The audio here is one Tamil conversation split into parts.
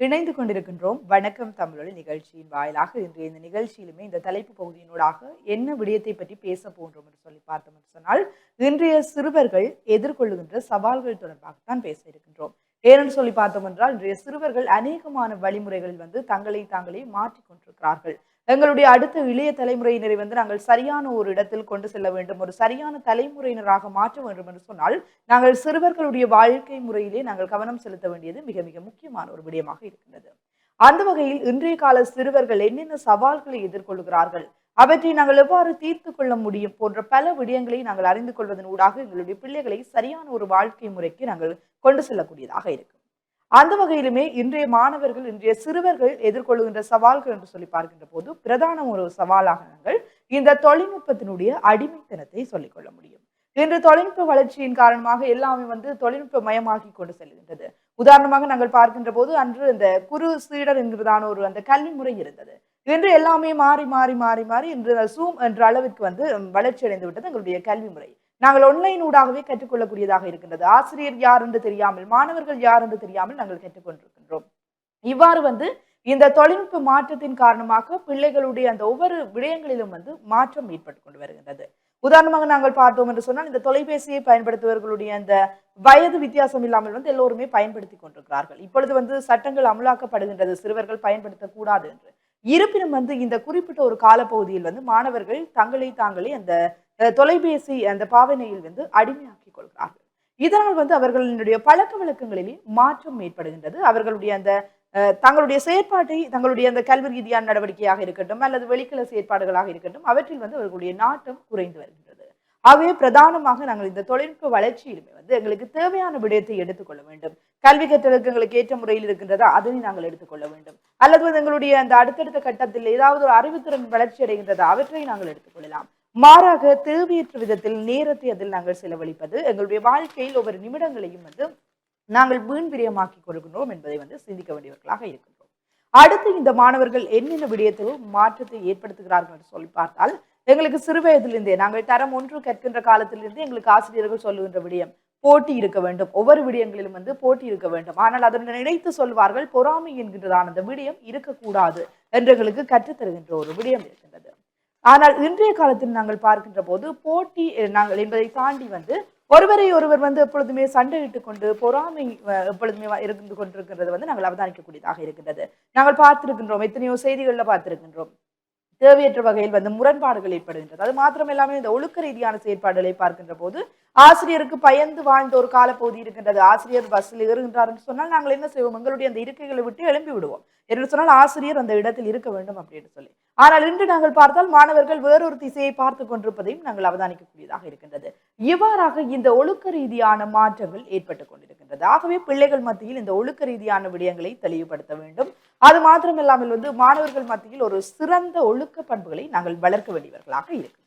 இணைந்து கொண்டிருக்கின்றோம் வணக்கம் தமிழொலி நிகழ்ச்சியின் வாயிலாக இன்றைய இந்த நிகழ்ச்சியிலுமே இந்த தலைப்பு பகுதியினூடாக என்ன விடயத்தை பற்றி பேச போன்றோம் என்று சொல்லி பார்த்தோம் என்று சொன்னால் இன்றைய சிறுவர்கள் எதிர்கொள்ளுகின்ற சவால்கள் தொடர்பாகத்தான் பேச இருக்கின்றோம். ஏனென்று சொல்லி பார்த்தோம் என்றால் இன்றைய சிறுவர்கள் அநேகமான வழிமுறைகளில் வந்து தங்களை தாங்களே மாற்றிக் கொண்டிருக்கிறார்கள். எங்களுடைய அடுத்த இளைய தலைமுறையினரை வந்து நாங்கள் சரியான ஒரு இடத்தில் கொண்டு செல்ல வேண்டும் ஒரு சரியான தலைமுறையினராக மாற்ற வேண்டும் என்று சொன்னால் நாங்கள் சிறுவர்களுடைய வாழ்க்கை முறையிலே நாங்கள் கவனம் செலுத்த வேண்டியது மிக மிக முக்கியமான ஒரு விடயமாக இருக்கின்றது. அந்த வகையில் இன்றைய கால சிறுவர்கள் என்னென்ன சவால்களை எதிர்கொள்கிறார்கள் அவற்றை நாங்கள் எவ்வாறு தீர்த்து கொள்ள முடியும் போன்ற பல விடயங்களை நாங்கள் அறிந்து கொள்வதன் ஊடாக எங்களுடைய பிள்ளைகளை சரியான ஒரு வாழ்க்கை முறைக்கு நாங்கள் கொண்டு செல்லக்கூடியதாக இருக்கும். அந்த வகையிலுமே இன்றைய மாணவர்கள் இன்றைய சிறுவர்கள் எதிர்கொள்ளுகின்ற சவால்கள் என்று சொல்லி பார்க்கின்ற போது பிரதான ஒரு சவாலாக நாங்கள் இந்த தொழில்நுட்பத்தினுடைய அடிமைத்தனத்தை சொல்லிக்கொள்ள முடியும். இன்று தொழில்நுட்ப வளர்ச்சியின் காரணமாக எல்லாமே வந்து தொழில்நுட்ப மயமாகி கொண்டு செல்கின்றது. உதாரணமாக நாங்கள் பார்க்கின்ற போது அன்று இந்த குரு சீடர் என்கிறதான ஒரு அந்த கல்வி முறை இருந்தது. இன்று எல்லாமே மாறி மாறி மாறி மாறி இன்று சூம் என்ற அளவிற்கு வந்து வளர்ச்சி அடைந்து விட்டது எங்களுடைய கல்வி முறை. நாங்கள் ஒன்லைன் ஊடாகவே கற்றுக்கொள்ளக்கூடியதாக இருக்கின்றது. ஆசிரியர் யார் என்று தெரியாமல் மாணவர்கள் யார் என்று தெரியாமல் நாங்கள் கற்றுக்கொண்டிருக்கின்றோம். இவ்வாறு வந்து இந்த தொழில்நுட்ப மாற்றத்தின் காரணமாக பிள்ளைகளுடைய அந்த ஒவ்வொரு விடயங்களிலும் வந்து மாற்றம் ஏற்பட்டு கொண்டு வருகின்றது. உதாரணமாக நாங்கள் பார்த்தோம் என்று சொன்னால் இந்த தொலைபேசியை பயன்படுத்துபவர்களுடைய அந்த வயது வித்தியாசம் இல்லாமல் வந்து எல்லோருமே பயன்படுத்தி கொண்டிருக்கிறார்கள். இப்பொழுது வந்து சட்டங்கள் அமலாக்கப்படுகின்றது. சிறுவர்கள் பயன்படுத்தக்கூடாது என்று. இருப்பினும் வந்து இந்த குறிப்பிட்ட ஒரு காலப்பகுதியில் வந்து மாணவர்கள் தங்களை தாங்களே அந்த தொலைபேசி அந்த பாவனையில் வந்து அடிமையாக்கிக் கொள்கிறார்கள். இதனால் வந்து அவர்களுடைய பழக்க வழக்கங்களிலே மாற்றம் ஏற்படுகின்றது. அவர்களுடைய அந்த தங்களுடைய செயற்பாட்டை தங்களுடைய அந்த கல்வி ரீதியான நடவடிக்கையாக இருக்கட்டும் அல்லது வெளிக்கல செயற்பாடுகளாக இருக்கட்டும் அவற்றில் வந்து அவர்களுடைய நாட்டம் குறைந்து வருகின்றது. ஆகவே பிரதானமாக நாங்கள் இந்த தொழில்நுட்ப வளர்ச்சியிலுமே வந்து எங்களுக்கு தேவையான விடயத்தை எடுத்துக்கொள்ள வேண்டும். கல்வி கற்றலுக்கு எங்களுக்கு ஏற்ற முறையில் இருக்கின்றதா அதனை நாங்கள் எடுத்துக்கொள்ள வேண்டும். அல்லது வந்து எங்களுடைய அந்த அடுத்தடுத்த கட்டத்தில் ஏதாவது ஒரு அறிவுத்திறன் வளர்ச்சி அடைகின்றதா அவற்றை நாங்கள் எடுத்துக்கொள்ளலாம் மாறாக தேவையற்ற விதத்தில் நேரத்தை அதில் நாங்கள் செலவழிப்பது எங்களுடைய வாழ்க்கையில் ஒவ்வொரு நிமிடங்களையும் வந்து நாங்கள் வீண் விரயமாக்கி கொள்கின்றோம் என்பதை வந்து சிந்திக்க வேண்டியவர்களாக இருக்கின்றோம். அடுத்து இந்த மாணவர்கள் என்னென்ன விடயத்தில் மாற்றத்தை ஏற்படுத்துகிறார்கள் என்று சொல்லி பார்த்தால் எங்களுக்கு சிறு வயதிலிருந்தே நாங்கள் தரம் ஒன்று கற்கின்ற காலத்திலிருந்தே எங்களுக்கு ஆசிரியர்கள் சொல்லுகின்ற விடயம் போட்டி இருக்க வேண்டும். ஒவ்வொரு விடயங்களிலும் வந்து போட்டி இருக்க வேண்டும். ஆனால் அதனுடன் நினைத்து சொல்வார்கள் பொறாமை என்கின்றதான அந்த விடயம் இருக்கக்கூடாது என்று எங்களுக்கு கற்றுத்தருகின்ற ஒரு விடயம் இருக்கின்றது. ஆனால் இன்றைய காலத்தில் நாங்கள் பார்க்கின்ற போது போட்டி நாங்கள் என்பதை தாண்டி வந்து ஒருவரை ஒருவர் வந்து எப்பொழுதுமே சண்டையிட்டுக் கொண்டு பொறாமை எப்பொழுதுமே இருந்து கொண்டிருக்கிறது வந்து நாங்கள் அவதானிக்கக்கூடியதாக இருக்கின்றது. நாங்கள் பார்த்திருக்கின்றோம் எத்தனையோ செய்திகளில் பார்த்திருக்கின்றோம். தேவையற்ற வகையில் வந்து முரண்பாடுகள் ஏற்படுகின்றது. அது மாத்திரமில்லாமல் இந்த ஒழுக்க ரீதியான செயற்பாடுகளை பார்க்கின்ற போது ஆசிரியருக்கு பயந்து வாழ்ந்த ஒரு காலப்பகுதி இருக்கின்றது. ஆசிரியர் பஸ்ஸில் ஏறுகின்றார் என்று சொன்னால் நாங்கள் என்ன செய்வோம்? எங்களுடைய அந்த இருக்கைகளை விட்டு எழும்பி விடுவோம். என்று சொன்னால் ஆசிரியர் அந்த இடத்தில் இருக்க வேண்டும் அப்படின்னு சொல்லி. ஆனால் இன்று நாங்கள் பார்த்தால் மாணவர்கள் வேறொரு திசையை பார்த்து கொண்டிருப்பதையும் நாங்கள் அவதானிக்கக்கூடியதாக இருக்கின்றது. இவ்வாறாக இந்த ஒழுக்க ரீதியான மாற்றங்கள் ஏற்பட்டு கொண்டிருக்கின்றது. ஆகவே பிள்ளைகள் மத்தியில் இந்த ஒழுக்க ரீதியான விடயங்களை தெளிவுபடுத்த வேண்டும். அது மாத்திரமில்லாமல் வந்து மாணவர்கள் மத்தியில் ஒரு சிறந்த ஒழுக்க பண்புகளை நாங்கள் வளர்க்க வேண்டியவர்களாக இருக்கின்றோம்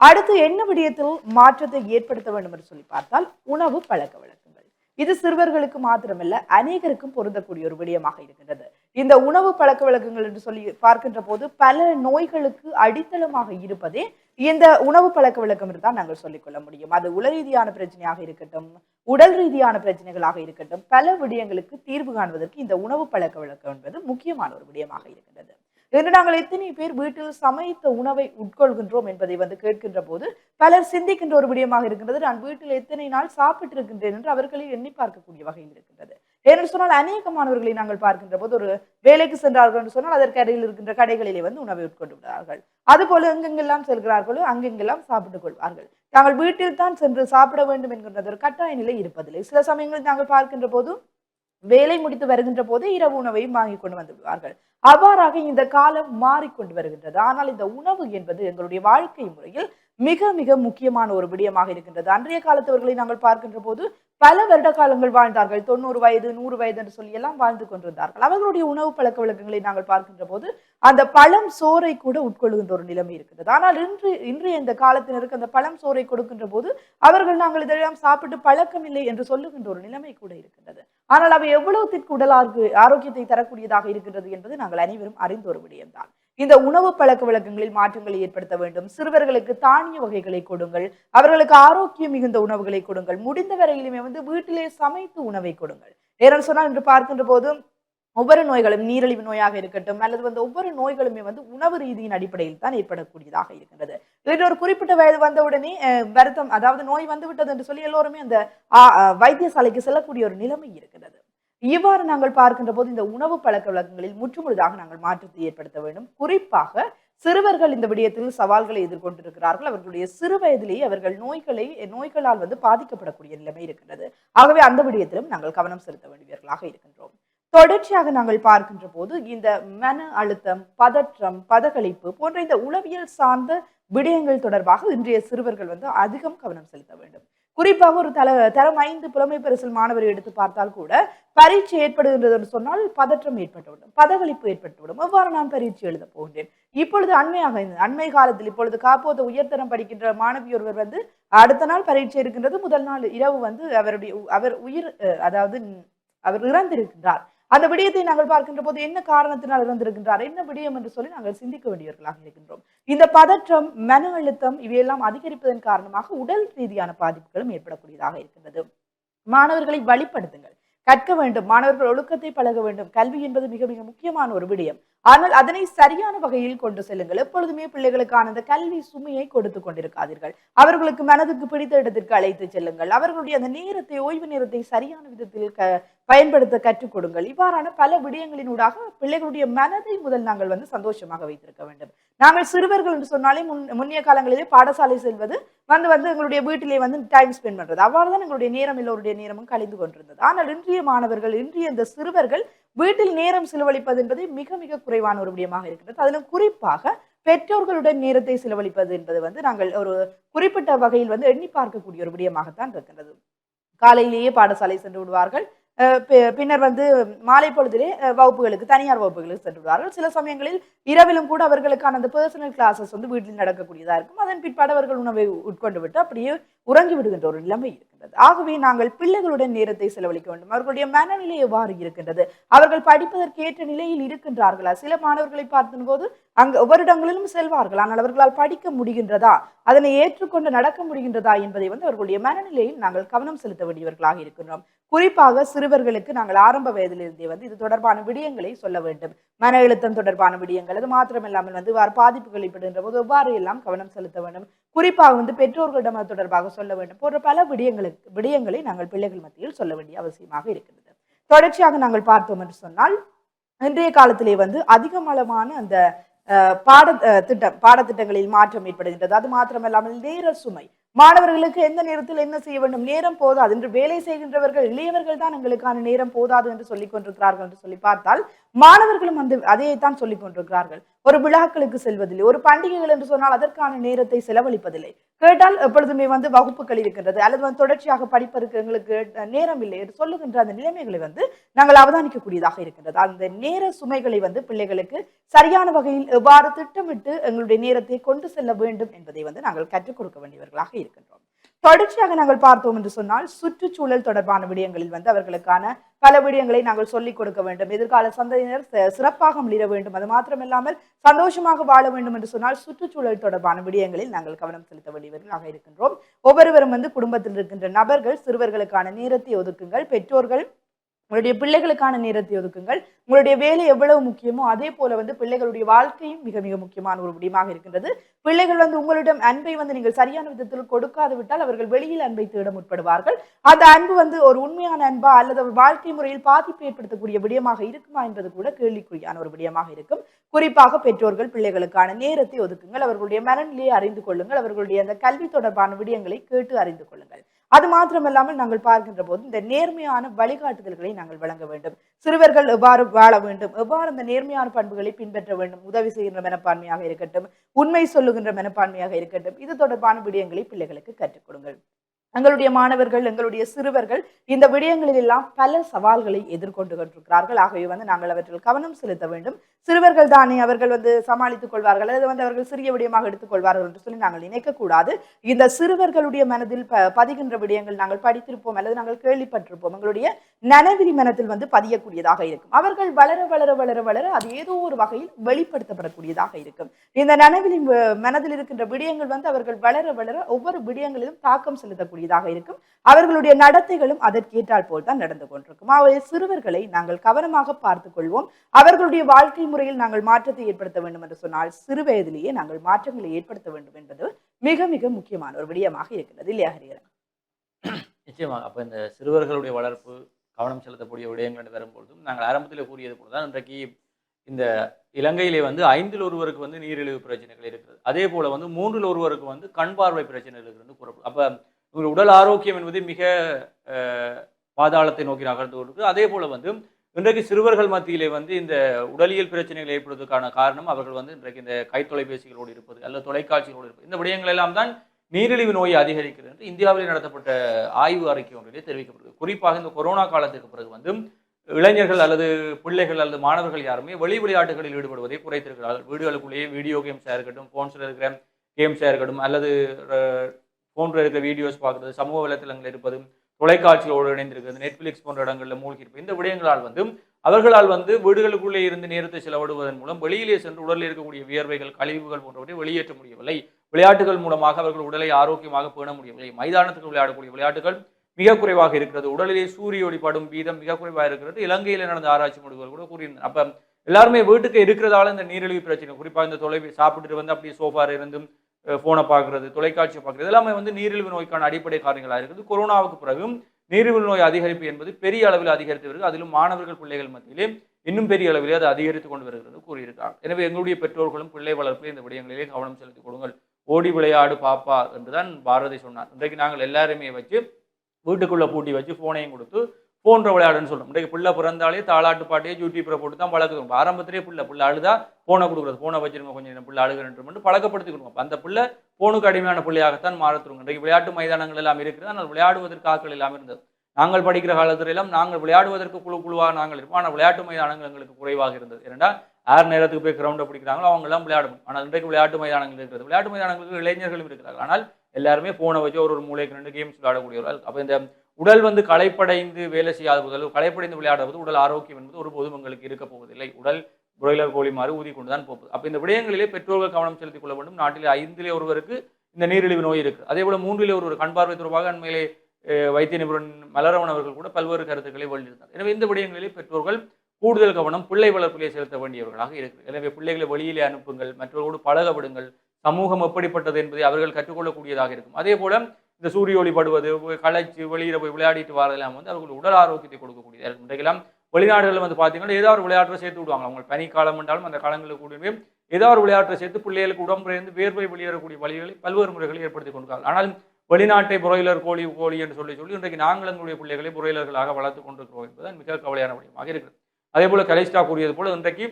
அடுத்து என்ன விடயத்தில் மாற்றத்தை ஏற்படுத்த வேண்டும் என்று சொல்லி பார்த்தால் உணவு பழக்க வழக்கங்கள். இது சிறுவர்களுக்கு மாத்திரமல்ல அநேகருக்கும் பொருந்தக்கூடிய ஒரு விடயமாக இருக்கின்றது. இந்த உணவு பழக்க வழக்கங்கள் என்று சொல்லி பார்க்கின்ற போது பல நோய்களுக்கு அடித்தளமாக இருப்பதே இந்த உணவு பழக்க வழக்கம் என்று தான் நாங்கள் சொல்லிக்கொள்ள முடியும். அது உல ரீதியான பிரச்சனையாக இருக்கட்டும் உடல் ரீதியான பிரச்சனைகளாக இருக்கட்டும் பல விடயங்களுக்கு தீர்வு காண்பதற்கு இந்த உணவு பழக்க வழக்கம் என்பது முக்கியமான ஒரு விடயமாக இருக்கின்றது. இன்று நாங்கள் எத்தனை பேர் வீட்டில் சமைத்த உணவை உட்கொள்கின்றோம் என்பதை வந்து கேட்கின்ற போது பலர் சிந்திக்கின்ற ஒரு விடயமாக இருக்கின்றது. நான் வீட்டில் எத்தனை நாள் சாப்பிட்டு இருக்கின்றேன் என்று அவர்களை எண்ணி பார்க்கக்கூடிய வகையில் இருக்கின்றது. ஏனென்று சொன்னால் அநேக மாணவர்களை நாங்கள் பார்க்கின்ற போது ஒரு வேலைக்கு சென்றார்கள் என்று சொன்னால் அதற்கு அருகில் இருக்கின்ற கடைகளிலே வந்து உணவை உட்கொண்டு விடுவார்கள் அதுபோல எங்கெங்கெல்லாம் செல்கிறார்களோ அங்கெங்கெல்லாம் சாப்பிட்டுக் கொள்வார்கள். தாங்கள் வீட்டில் தான் சென்று சாப்பிட வேண்டும் என்கின்ற ஒரு கட்டாய நிலை இருப்பதில்லை. சில சமயங்களில் நாங்கள் பார்க்கின்ற போது வேலை முடித்து வருகின்ற போது இரவு உணவையும் வாங்கி கொண்டு வந்து விடுவார்கள். அவ்வாறாக இந்த காலம் மாறிக்கொண்டு வருகின்றது. ஆனால் இந்த உணவு என்பது எங்களுடைய வாழ்க்கை முறையில் மிக மிக முக்கியமான ஒரு விடயமாக இருக்கின்றது. அன்றைய காலத்தவர்களை நாங்கள் பார்க்கின்ற போது பல வருட காலங்கள் வாழ்ந்தார்கள். தொண்ணூறு வயது நூறு வயது என்று சொல்லி எல்லாம் வாழ்ந்து கொண்டிருந்தார்கள். அவர்களுடைய உணவு பழக்க வழக்கங்களை நாங்கள் பார்க்கின்ற போது அந்த பழம் சோறை கூட உட்கொள்கின்ற ஒரு நிலைமை இருக்கிறது ஆனால் இன்று இன்றைய இந்த காலத்தினருக்கு அந்த பழம் சோறை கொடுக்கின்ற போது அவர்கள் நாங்கள் இதெல்லாம் சாப்பிட்டு பழக்கம் இல்லை என்று சொல்லுகின்ற ஒரு நிலைமை கூட இருக்கின்றது. ஆனால் அவை எவ்வளவுத்திற்கு உடல் ஆரோக்கியத்தை தரக்கூடியதாக இருக்கின்றது என்பது நாங்கள் நாங்கள் அனைவரும் அறிந்த ஒரு விடயம்தான். இந்த உணவு பழக்க வழக்கங்களில் மாற்றங்களை ஏற்படுத்த வேண்டும். சிறுவர்களுக்கு தானிய வகைகளை கொடுங்கள். அவர்களுக்கு ஆரோக்கியம் மிகுந்த உணவுகளை கொடுங்கள். முடிந்த வரையிலுமே வந்து வீட்டிலே சமைத்து உணவை கொடுங்கள். நேரம் சொன்னால் இன்று பார்க்கின்ற போது ஒவ்வொரு நோய்களும் நீரிழிவு நோயாக இருக்கட்டும் அல்லது வந்து ஒவ்வொரு நோய்களுமே வந்து உணவு ரீதியின் அடிப்படையில் தான் ஏற்படக்கூடியதாக இருக்கின்றது. இதில் ஒரு குறிப்பிட்ட வயது வந்தவுடனே வருத்தம் அதாவது நோய் வந்து விட்டது என்று சொல்லி எல்லோருமே அந்த வைத்தியசாலைக்கு செல்லக்கூடிய ஒரு நிலைமை இருக்கிறது இவ்வாறு நாங்கள் பார்க்கின்ற போது இந்த உணவு பழக்க வழக்கங்களில் முற்றுமுழுதாக நாங்கள் மாற்றத்தை ஏற்படுத்த வேண்டும். குறிப்பாக சிறுவர்கள் இந்த விடயத்தில் சவால்களை எதிர்கொண்டிருக்கிறார்கள். அவர்களுடைய சிறு வயதிலேயே அவர்கள் நோய்களை நோய்களால் வந்து பாதிக்கப்படக்கூடிய நிலைமை இருக்கின்றது. ஆகவே அந்த விடயத்திலும் நாங்கள் கவனம் செலுத்த வேண்டியவர்களாக இருக்கின்றோம். தொடர்ச்சியாக நாங்கள் பார்க்கின்ற போது இந்த மன அழுத்தம் பதற்றம் பதகளிப்பு போன்ற இந்த உளவியல் சார்ந்த விடயங்கள் தொடர்பாக இன்றைய சிறுவர்கள் வந்து அதிகம் கவனம் செலுத்த வேண்டும். குறிப்பாக ஒரு தல தரம் ஐந்து புலமை பரிசல் மாணவரை எடுத்து பார்த்தால் கூட பரீட்சை ஏற்படுகின்றது என்று சொன்னால் பதற்றம் ஏற்பட்டுவிடும் பதவளிப்பு ஏற்பட்டுவிடும் எவ்வாறு நான் பரீட்சை எழுத போகின்றேன்? இப்பொழுது அண்மையாக அண்மை காலத்தில் இப்பொழுது காப்போது உயர்தரம் படிக்கின்ற மாணவி ஒருவர் வந்து அடுத்த நாள் பரீட்சை இருக்கின்றது முதல் நாள் இரவு வந்து அவருடைய உ- அவர் உயிர் அதாவது அவர் இறந்திருக்கின்றார். அந்த விடயத்தை நாங்கள் பார்க்கின்ற போது என்ன காரணத்தினால் இருந்திருக்கின்றார் என்ன விடயம் என்று சொல்லி நாங்கள் சிந்திக்க வேண்டியவர்களாக இருக்கின்றோம். இந்த பதற்றம் மன அழுத்தம் இவையெல்லாம் அதிகரிப்பதன் காரணமாக உடல் ரீதியான பாதிப்புகளும் ஏற்படக்கூடியதாக இருக்கின்றது. மாணவர்களை வழிப்படுத்துங்கள். கற்க வேண்டும். மாணவர்கள் ஒழுக்கத்தை பழக வேண்டும். கல்வி என்பது மிக மிக முக்கியமான ஒரு விடயம். ஆனால் அதனை சரியான வகையில் கொண்டு செல்லுங்கள். எப்பொழுதுமே பிள்ளைகளுக்கான அந்த கல்வி சுமையை கொடுத்து கொண்டிருக்காதீர்கள். அவர்களுக்கு மனதுக்கு பிடித்த இடத்திற்கு அழைத்து செல்லுங்கள். அவர்களுடைய அந்த நேரத்தை ஓய்வு நேரத்தை சரியான விதத்தில் க பயன்படுத்த கற்றுக் கொடுங்கள். இவ்வாறான பல விடயங்களினூடாக பிள்ளைகளுடைய மனதை முதல் நாங்கள் வந்து சந்தோஷமாக வைத்திருக்க வேண்டும். நாங்கள் சிறுவர்கள் என்று சொன்னாலே முன் முன்னைய காலங்களிலே பாடசாலை செல்வது வந்து வந்து எங்களுடைய வீட்டிலே வந்து டைம் ஸ்பெண்ட் பண்றது. அவ்வாறு தான் எங்களுடைய நேரம் எல்லோருடைய நேரமும் கழிந்து கொண்டிருந்தது. ஆனால் இன்றைய மாணவர்கள் இன்றைய இந்த சிறுவர்கள் வீட்டில் நேரம் செலவழிப்பது என்பது மிக மிக குறைவான ஒரு விடயமாக இருக்கின்றது. அதிலும் குறிப்பாக பெற்றோர்களுடன் நேரத்தை செலவழிப்பது என்பது வந்து நாங்கள் ஒரு குறிப்பிட்ட வகையில் வந்து எண்ணி பார்க்கக்கூடிய ஒரு விடயமாகத்தான் இருக்கின்றது. காலையிலேயே பாடசாலை சென்று விடுவார்கள். பின்னர் வந்து மாலை பொழுதிலே வகுப்புகளுக்கு தனியார் வகுப்புகளுக்கு சென்று விடுவார்கள் சில சமயங்களில் இரவிலும் கூட அவர்களுக்கான அந்த பர்சனல் கிளாஸஸ் வந்து வீட்டில் நடக்கக்கூடியதாக இருக்கும். அதன் பிற்பாடு அவர்கள் உணவை உட்கொண்டு விட்டு அப்படியே உறங்கி விடுகின்ற ஒரு நிலைமை இருக்கின்றது. ஆகவே நாங்கள் பிள்ளைகளுடன் நேரத்தை செலவழிக்க வேண்டும். அவர்களுடைய மனநிலை எவ்வாறு இருக்கின்றது? அவர்கள் படிப்பதற்கேற்ற நிலையில் இருக்கின்றார்களா? சில மாணவர்களை பார்க்கும்போது அங்கு ஒவ்வொரு இடங்களிலும் செல்வார்கள். ஆனால் அவர்களால் படிக்க முடிகின்றதா? அதனை ஏற்றுக்கொண்டு நடக்க முடிகின்றதா என்பதை வந்து அவர்களுடைய மனநிலையில் நாங்கள் கவனம் செலுத்த வேண்டியவர்களாக இருக்கின்றோம். குறிப்பாக சிறு சிறுவர்களுக்கு நாங்கள் ஆரம்ப வயதிலிருந்தே வந்து இது தொடர்பான விடயங்களை சொல்ல வேண்டும். மன அழுத்தம் தொடர்பான விடயங்கள் அது மாத்திரமில்லாமல் வந்து இவ்வாறு பாதிப்புகள் ஏற்படுகின்ற போது எவ்வாறு எல்லாம் கவனம் செலுத்த வேண்டும்? குறிப்பாக வந்து பெற்றோர்களிடம் அது தொடர்பாக சொல்ல வேண்டும். போன்ற பல விடயங்களுக்கு விடயங்களை நாங்கள் பிள்ளைகள் மத்தியில் சொல்ல வேண்டிய அவசியமாக இருக்கிறது தொடர்ச்சியாக நாங்கள் பார்த்தோம் என்று சொன்னால் இன்றைய காலத்திலே வந்து அதிகமளவான அந்த பாட திட்டம் பாடத்திட்டங்களில் மாற்றம் ஏற்படுகின்றது. அது மாத்திரமல்லாமல் நேர சுமை மாணவர்களுக்கு எந்த நேரத்தில் என்ன செய்ய வேண்டும்? நேரம் போதாது. என்று வேலை செய்கின்றவர்கள் இளையவர்கள் தான் எங்களுக்கான நேரம் போதாது என்று சொல்லிக் கொண்டிருக்கிறார்கள் என்று சொல்லி பார்த்தால் மாணவர்களும் அந்த அதையைத்தான் சொல்லிக் கொண்டிருக்கிறார்கள். ஒரு விழாக்களுக்கு செல்வதில்லை ஒரு பண்டிகைகள் என்று சொன்னால் அதற்கான நேரத்தை செலவழிப்பதில்லை. கேட்டால் எப்பொழுதுமே வந்து வகுப்புகள் இருக்கின்றது அல்லது வந்து தொடர்ச்சியாக படிப்பதற்கு எங்களுக்கு நேரம் இல்லை என்று சொல்லுகின்ற அந்த நிலைமைகளை வந்து நாங்கள் அவதானிக்கக்கூடியதாக இருக்கின்றது. அந்த நேர சுமைகளை வந்து பிள்ளைகளுக்கு சரியான வகையில் எவ்வாறு திட்டமிட்டு எங்களுடைய நேரத்தை கொண்டு செல்ல வேண்டும் என்பதை வந்து நாங்கள் கற்றுக் கொடுக்க வேண்டியவர்களாக இருக்கின்றோம். தொடர்ச்சியாக நாங்கள் பார்த்தோம் என்று சொன்னால் சுற்றுச்சூழல் தொடர்பான விடயங்களில் வந்து அவர்களுக்கான பல விடயங்களை நாங்கள் சொல்லிக் கொடுக்க வேண்டும். எதிர்கால சந்ததியினர் சிறப்பாக மிளிர வேண்டும். அது மாத்திரமில்லாமல் சந்தோஷமாக வாழ வேண்டும் என்று சொன்னால் சுற்றுச்சூழல் தொடர்பான விடயங்களில் நாங்கள் கவனம் செலுத்த வேண்டியவர்களாக இருக்கின்றோம். ஒவ்வொருவரும் வந்து குடும்பத்தில் இருக்கின்ற நபர்கள் சிறுவர்களுக்கான நேரத்தை ஒதுக்குங்கள். பெற்றோர்கள் உங்களுடைய பிள்ளைகளுக்கான நேரத்தை ஒதுக்குங்கள். உங்களுடைய வேலை எவ்வளவு முக்கியமோ அதே போல வந்து பிள்ளைகளுடைய வாழ்க்கையும் மிக மிக முக்கியமான ஒரு விடயமாக இருக்கின்றது. பிள்ளைகள் வந்து உங்களிடம் அன்பை வந்து நீங்கள் சரியான விதத்தில் கொடுக்காது விட்டால் அவர்கள் வெளியில் அன்பை தேட முற்படுவார்கள். அந்த அன்பு வந்து ஒரு உண்மையான அன்பா அல்லது ஒரு வாழ்க்கை முறையில் பாதிப்பு ஏற்படுத்தக்கூடிய விடயமாக இருக்குமா என்பது கூட கேள்விக்குறியான ஒரு விடயமாக இருக்கும். குறிப்பாக பெற்றோர்கள் பிள்ளைகளுக்கான நேரத்தை ஒதுக்குங்கள். அவர்களுடைய மனநிலையை அறிந்து கொள்ளுங்கள். அவர்களுடைய அந்த கல்வி தொடர்பான விடயங்களை கேட்டு அறிந்து கொள்ளுங்கள். அது மாத்திரமல்லாமல் நாங்கள் பார்க்கின்ற போது இந்த நேர்மையான வழிகாட்டுதல்களை நாங்கள் வழங்க வேண்டும். சிறுவர்கள் எவ்வாறு வாழ வேண்டும்? எவ்வாறு அந்த நேர்மையான பண்புகளை பின்பற்ற வேண்டும்? உதவி செய்கின்ற மனப்பான்மையாக இருக்கட்டும் உண்மை சொல்லுகின்ற மனப்பான்மையாக இருக்கட்டும் இது தொடர்பான விடயங்களை பிள்ளைகளுக்கு கற்றுக் கொடுங்கள். எங்களுடைய மாணவர்கள் எங்களுடைய சிறுவர்கள் இந்த விடயங்களில் எல்லாம் பல சவால்களை எதிர்கொண்டு கொண்டிருக்கிறார்கள் ஆகவே வந்து நாங்கள் அவற்றில் கவனம் செலுத்த வேண்டும். சிறுவர்கள் தானே அவர்கள் வந்து சமாளித்துக் கொள்வார்கள் அல்லது வந்து அவர்கள் சிறிய விடயமாக எடுத்துக்கொள்வார்கள் என்று சொல்லி நாங்கள் நினைக்கக்கூடாது. இந்த சிறுவர்களுடைய மனதில் ப பதிகின்ற விடயங்கள் நாங்கள் படித்திருப்போம் அல்லது நாங்கள் கேள்விப்பட்டிருப்போம். எங்களுடைய நனவிரி மனத்தில் வந்து பதியக்கூடியதாக இருக்கும். அவர்கள் வளர வளர வளர வளர அது ஏதோ ஒரு வகையில் வெளிப்படுத்தப்படக்கூடியதாக இருக்கும். இந்த நனவிலி மனதில் இருக்கின்ற விடயங்கள் வந்து அவர்கள் வளர வளர ஒவ்வொரு விடயங்களிலும் தாக்கம் செலுத்தக்கூடிய வேண்டியதாக இருக்கும். அவர்களுடைய நடத்தைகளும் அதற்கேற்றால் போல் தான் நடந்து கொண்டிருக்கும். ஆகவே சிறுவர்களை நாங்கள் கவனமாக பார்த்து கொள்வோம். அவர்களுடைய வாழ்க்கை முறையில் நாங்கள் மாற்றத்தை ஏற்படுத்த வேண்டும் என்று சொன்னால் சிறு வயதிலேயே நாங்கள் மாற்றங்களை ஏற்படுத்த வேண்டும் என்பது மிக மிக முக்கியமான ஒரு விடயமாக இருக்கிறது. இல்லையா ஹரிகரன் நிச்சயமாக. அப்போ இந்த சிறுவர்களுடைய வளர்ப்பு கவனம் செலுத்தக்கூடிய விடயங்கள் என்று வரும்பொழுதும் நாங்கள் ஆரம்பத்தில் கூறியது போல தான் இன்றைக்கு இந்த இலங்கையிலே வந்து ஐந்தில் ஒருவருக்கு வந்து நீரிழிவு பிரச்சனைகள் இருக்கிறது. அதே போல் வந்து மூன்றில் ஒருவருக்கு வந்து கண் பார்வை பிரச்சனைகள் இருக்கிறது கூறப்படும். அப்போ உங்கள் உடல் ஆரோக்கியம் என்பது மிக பாதாளத்தை நோக்கி நகர்ந்து கொண்டிருக்கு. அதே போல் வந்து இன்றைக்கு சிறுவர்கள் மத்தியிலே வந்து இந்த உடலியல் பிரச்சனைகள் ஏற்படுவதற்கான காரணம் அவர்கள் வந்து இன்றைக்கு இந்த கைத்தொலைபேசிகளோடு இருப்பது அல்லது தொலைக்காட்சிகளோடு இருப்பது. இந்த விடயங்கள் எல்லாம் தான் நீரிழிவு நோயை அதிகரிக்கிறது என்று இந்தியாவிலே நடத்தப்பட்ட ஆய்வு அறிக்கை ஒன்றிலே தெரிவிக்கப்படுகிறது குறிப்பாக இந்த கொரோனா காலத்துக்கு பிறகு வந்து இளைஞர்கள் அல்லது பிள்ளைகள் அல்லது மாணவர்கள் யாருமே வெளி விளையாட்டுகளில் ஈடுபடுவதை குறைத்திருக்கிறார்கள். வீடுகளுக்குள்ளேயே வீடியோ கேம்ஸாக இருக்கட்டும் ஃபோன்ஸில் இருக்கிற கேம்ஸாக இருக்கட்டும் அல்லது போன்ற இருக்கிற வீடியோஸ் பார்க்குறது சமூக வலைத்தளங்கள் இருப்பது தொலைக்காட்சியோடு இணைந்திருக்கிறது நெட்ஃப்ளிக்ஸ் போன்ற இடங்களில் மூழ்கியிருப்பது இந்த விடயங்களால் வந்து அவர்களால் வந்து வீடுகளுக்குள்ளே இருந்து நேரத்தை செலவிடுவதன் மூலம் வெளியிலே சென்று உடலில் இருக்கக்கூடிய வியர்வைகள் கழிவுகள் போன்றவற்றை வெளியேற்ற முடியவில்லை. விளையாட்டுகள் மூலமாக அவர்கள் உடலை ஆரோக்கியமாக பேண முடியவில்லை. மைதானத்துக்கு விளையாடக்கூடிய விளையாட்டுகள் மிக குறைவாக இருக்கிறது. உடலிலே சூரிய ஒளி படும் வீதம் மிக குறைவாக இருக்கிறது. இலங்கையில் நடந்த ஆராய்ச்சி முடிவுகள் கூட கூறியிருந்தனர் அப்போ எல்லாருமே வீட்டுக்கு இருக்கிறதால இந்த நீரிழிவு பிரச்சனை குறிப்பாக இந்த தொலைவி சாப்பிட்டுட்டு வந்து அப்படியே சோஃபார் இருந்தும் ஃபோனை பார்க்குறது தொலைக்காட்சியை பார்க்குறது எல்லாமே வந்து நீரிழிவு நோய்க்கான அடிப்படை காரணங்களாக இருக்குது. கொரோனாவுக்கு பிறகும் நீரிழிவு நோய் அதிகரிப்பு என்பது பெரிய அளவில் அதிகரித்து வருகிறது. அதிலும் மாணவர்கள் பிள்ளைகள் மத்தியிலே இன்னும் பெரிய அளவிலே அது அதிகரித்து கொண்டு வருகிறது கூறியிருக்காங்க எனவே எங்களுடைய பெற்றோர்களும் பிள்ளை வளர்ப்பில் இந்த விடயங்களிலே கவனம் செலுத்திக் கொடுங்கள் ஓடி விளையாடு பாப்பா என்றுதான் பாரதி சொன்னார். இன்றைக்கு நாங்கள் எல்லாருமே வச்சு வீட்டுக்குள்ளே பூட்டி வச்சு ஃபோனையும் கொடுத்து போன்ற விளையாடுன்னு சொல்கிறோம் இன்றைக்கு பிள்ளை பிறந்தாலே தாளாட்டு பாட்டையே யூடியூப்பில் போட்டு தான் பழக்குறோம் ஆரம்பத்திலே பிள்ளை பிள்ளை அழுதா போனை கொடுக்குறது. போனை வச்சிருங்க கொஞ்சம் நேரம் பிள்ளை அழுகிறேன் பழக்கப்படுத்தி அந்த பிள்ளை போனுக்கு அடிமையான பிள்ளையாகத்தான் மாறத்துருங்க இன்றைக்கு விளையாட்டு மைதானங்கள் எல்லாம் இருக்கிறது. ஆனால் விளையாடுவதற்கு ஆட்கள் எல்லாம் இருந்தது. நாங்கள் படிக்கிற காலத்துல எல்லாம் நாங்கள் விளையாடுவதற்கு குழு குழுவாக நாங்கள் இருப்போம். ஆனால் விளையாட்டு மைதானங்கள் எங்களுக்கு குறைவாக இருந்தது. ஏன்னா ஆறு நேரத்துக்கு போய் கிரவுண்டை பிடிக்கிறாங்களோ அவங்க எல்லாம் விளையாடும் ஆனால் இன்றைக்கு விளையாட்டு மைதானங்கள் இருக்கிறது. விளையாட்டு மைதானங்களுக்கு இளைஞர்களும் இருக்கிறார்கள். ஆனால் எல்லாருமே போனை வச்சு ஒரு ஒரு மூலைக்கு ரெண்டு கேம்ஸ் விளையாடக்கூடியவர்கள். அப்போ இந்த உடல் வந்து களைப்படைந்து வேலை செய்யாத போது களைப்படைந்து விளையாடுவது உடல் ஆரோக்கியம் என்பது ஒரு போதும் எங்களுக்கு இருக்க போவதில்லை. உடல் புரோயிலர் கோழி மாறி ஊதி கொண்டு தான் போகுது. அப்போ இந்த விடயங்களிலே பெற்றோர்கள் கவனம் செலுத்திக் கொள்ள வேண்டும். நாட்டிலே ஐந்திலே ஒருவருக்கு இந்த நீரிழிவு நோய் இருக்குது அதே போல மூன்றிலே ஒருவர் கண் பார்வை தொடர்பாக அண்மையிலே வைத்திய நிபுணன் மலரவன் அவர்கள் கூட பல்வேறு கருத்துக்களை வெளியிட்டார் எனவே இந்த விடயங்களிலே பெற்றோர்கள் கூடுதல் கவனம் பிள்ளை வளர்ப்பிலே செலுத்த வேண்டியவர்களாக இருக்கு எனவே பிள்ளைகளை வெளியிலே அனுப்புங்கள் மற்றவர்களோடு பழக விடுங்கள் சமூகம் எப்படிப்பட்டது என்பதை அவர்கள் கற்றுக்கொள்ளக்கூடியதாக இருக்கும். அதே போல இந்த சூரிய ஒளிப்படுவது களைச்சு வெளியில் போய் விளையாடிட்டு வரதெல்லாம் வந்து அவர்களுக்கு உடல் ஆரோக்கியத்தை கொடுக்கக்கூடியது. இன்றைக்கெல்லாம் வெளிநாடுகளில் வந்து பார்த்தீங்கன்னா ஏதாவது ஒரு விளையாட்டை சேர்த்து விடுவாங்க. அவங்க பனி காலம் என்றாலும் அந்த காலங்களில் கூடவே ஏதாவது ஒரு விளையாட்டை சேர்த்து பிள்ளைகளுக்கு உடம்புலேருந்து வேர்வை வெளியேறக்கூடிய வழிகளை பல்வேறு முறைகளை ஏற்படுத்தி கொண்டிருக்காங்க ஆனால் வெளிநாட்டை புரோயிலர் கோழி கோழி என்று சொல்லி சொல்லி இன்றைக்கு நாங்கள் எங்களுடைய பிள்ளைகளை புரோயிலர்களாக வளர்த்து கொண்டிருக்கிறோம் என்பது மிக கவலையான விடயமாக இருக்கிறது. அதே போல் கலிஸ்டா கூறியது போல் இன்றைக்கு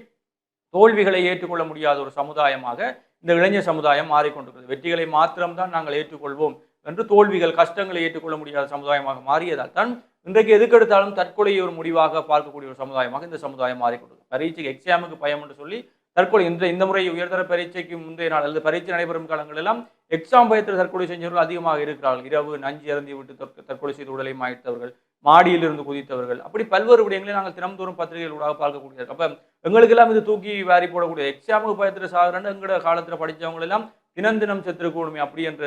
தோல்விகளை ஏற்றுக்கொள்ள முடியாத ஒரு சமுதாயமாக இந்த இளைஞர் சமுதாயம் மாறிக்கொண்டிருக்கிறது. வெற்றிகளை மாத்திரம்தான் நாங்கள் ஏற்றுக்கொள்வோம். என்று தோல்விகள் கஷ்டங்களை ஏற்றுக்கொள்ள முடியாத சமுதாயமாக மாறியதால் தான் இன்றைக்கு எதுக்கெடுத்தாலும் தற்கொலையை ஒரு முடிவாக பார்க்கக்கூடிய ஒரு சமுதாயமாக இந்த சமுதாயம் மாறிக்கொண்டது பரீட்சைக்கு எக்ஸாமுக்கு பயம் என்று சொல்லி தற்கொலை இந்த இந்த முறை உயர்தர பரீட்சைக்கு முந்தைய நாள் அல்லது பரீட்சை நடைபெறும் காலங்கள் எல்லாம் எக்ஸாம் பயத்தில் தற்கொலை செஞ்சவர்கள் அதிகமாக இருக்கிறார்கள். இரவு நஞ்சு இறந்தி விட்டு தற்கொலை செய்து உடலை மாய்த்தவர்கள் மாடியிலிருந்து குதித்தவர்கள். அப்படி பல்வேறு விடயங்களை நாங்கள் தினம்தோறும் பத்திரிகைகளூடாக பார்க்கக்கூடியது. அப்போ எங்களுக்கெல்லாம் இது தூக்கி வாரி போடக்கூடிய எக்ஸாமுக்கு பயத்தில் சாகுறன்னு எங்களோட காலத்துல படிச்சவங்க தினந்தினம் தினம் தினம் செத்துருக்கணுமே அப்படி என்ற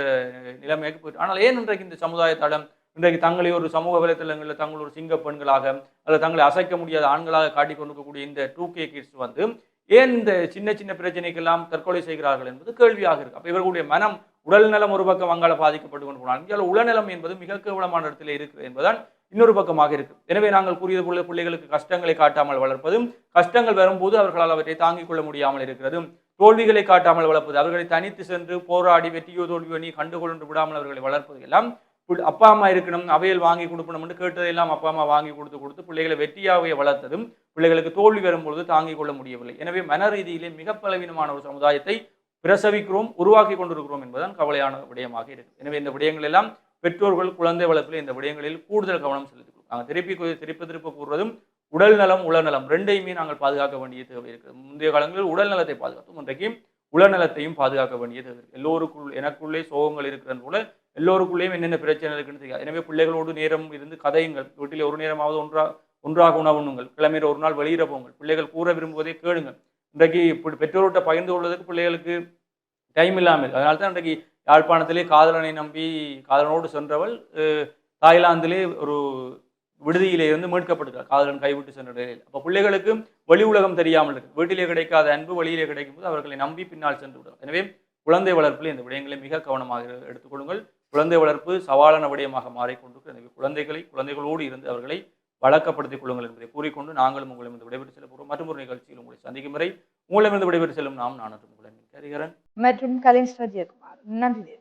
நிலைமைக்கு போயிட்டு ஆனால் ஏன் இன்றைக்கு இந்த சமுதாயத்தடம் இன்றைக்கு தங்களை ஒரு சமூக வலைத்தளங்களில் தங்கள் ஒரு சிங்க பெண்களாக அல்லது தங்களை அசைக்க முடியாத ஆண்களாக காட்டிக் கொண்டிருக்கக்கூடிய இந்த டூ கே கிட்ஸ் வந்து ஏன் இந்த சின்ன சின்ன பிரச்சனைக்கெல்லாம் தற்கொலை செய்கிறார்கள் என்பது கேள்வியாக இருக்கு. அப்போ இவர்களுடைய மனம் உடல் நலம் ஒரு பக்கம் அங்கால பாதிக்கப்பட்டு கொண்டு போனால் இங்கே என்பது மிக கேவலமான இடத்துல இருக்குது என்பதுதான் இன்னொரு பக்கமாக இருக்கு. எனவே நாங்கள் கூறியது போல பிள்ளைகளுக்கு கஷ்டங்களை காட்டாமல் வளர்ப்பதும் கஷ்டங்கள் வரும்போது அவர்களால் அவற்றை தாங்கிக் கொள்ள முடியாமல் இருக்கிறதும் தோல்விகளை காட்டாமல் வளர்ப்பது அவர்களை தனித்து சென்று போராடி வெற்றியோ தோல்வியோ நீ கண்டுகொண்டு விடாமல் அவர்களை வளர்ப்பது எல்லாம் அப்பா அம்மா இருக்கணும் அவையில் வாங்கி கொடுக்கணும்னு கேட்டதையெல்லாம் அப்பா அம்மா வாங்கி கொடுத்து கொடுத்து பிள்ளைகளை வெற்றியாகவே வளர்த்ததும் பிள்ளைகளுக்கு தோல்வி வரும்பொழுது தாங்கிக் கொள்ள முடியவில்லை. எனவே மன ரீதியிலே மிக பலவீனமான ஒரு சமுதாயத்தை பிரசவிக்கிறோம் உருவாக்கி கொண்டிருக்கிறோம் என்பதுதான் கவலையான விடயமாக இருக்கு எனவே இந்த விடயங்கள் எல்லாம் பெற்றோர்கள் குழந்தை வளர்ப்பில் இந்த விடயங்களில் கூடுதல் கவனம் செலுத்திக்கணும் திருப்பி திருப்பி திருப்ப கூறுவதும் உடல் நலம் உளநலம் ரெண்டையுமே நாங்கள் பாதுகாக்க வேண்டிய தேவை இருக்குது முந்தைய காலங்களில் உடல் நலத்தை பாதுகாத்தோம். இன்றைக்கு உளநலத்தையும் பாதுகாக்க வேண்டிய தேவை இருக்குது எல்லோருக்குள் எனக்குள்ளே சோகங்கள் இருக்கிறது போல எல்லோருக்குள்ளேயும் என்னென்ன பிரச்சனை இருக்குன்னு தெரியாது. எனவே பிள்ளைகளோடு நேரம் இருந்து கதையுங்கள். வீட்டில் ஒரு நேரமாவது ஒன்றா ஒன்றாக உணவுண்ணுங்கள். கிழமையில் ஒரு நாள் வெளியிட போங்கள். பிள்ளைகள் கூற விரும்புவதை கேளுங்கள். இன்றைக்கு இப்படி பெற்றோர்கிட்ட பகிர்ந்து கொள்வதற்கு பிள்ளைகளுக்கு டைம் இல்லாமல் அதனால தான் இன்றைக்கு யாழ்ப்பாணத்திலே காதலனை நம்பி காதலனோடு சென்றவள் தாய்லாந்திலே ஒரு விடுதியிலே இருந்து மீட்கப்பட்டிருக்கார் காதலன் கைவிட்டு சென்ற நிலையில். அப்போ பிள்ளைகளுக்கு வெளி உலகம் தெரியாமல் இருக்கு. வீட்டிலே கிடைக்காத அன்பு வெளியிலே கிடைக்கும்போது அவர்களை நம்பி பின்னால் சென்று விடும். எனவே குழந்தை வளர்ப்பில் இந்த விடயங்களை மிக கவனமாக எடுத்துக்கொள்ளுங்கள் குழந்தை வளர்ப்பு சவாலான விடயமாக மாறிக்கொண்டு எனவே குழந்தைகளை குழந்தைகளோடு இருந்து அவர்களை வழக்கப்படுத்திக் கொள்ளுங்கள் என்பதை கூறிக்கொண்டு நாங்களும் உங்களிடம் விடைபெற்று செல்ல போகிறோம். மற்றும் ஒரு நிகழ்ச்சியில் உங்களை சந்திக்கும் வரை உங்களிடமிருந்து விடைபெற்று செல்லும் நாம் நான் உங்களிடம் ஹரிகரன் மற்றும் கலைஞர் நன்றி.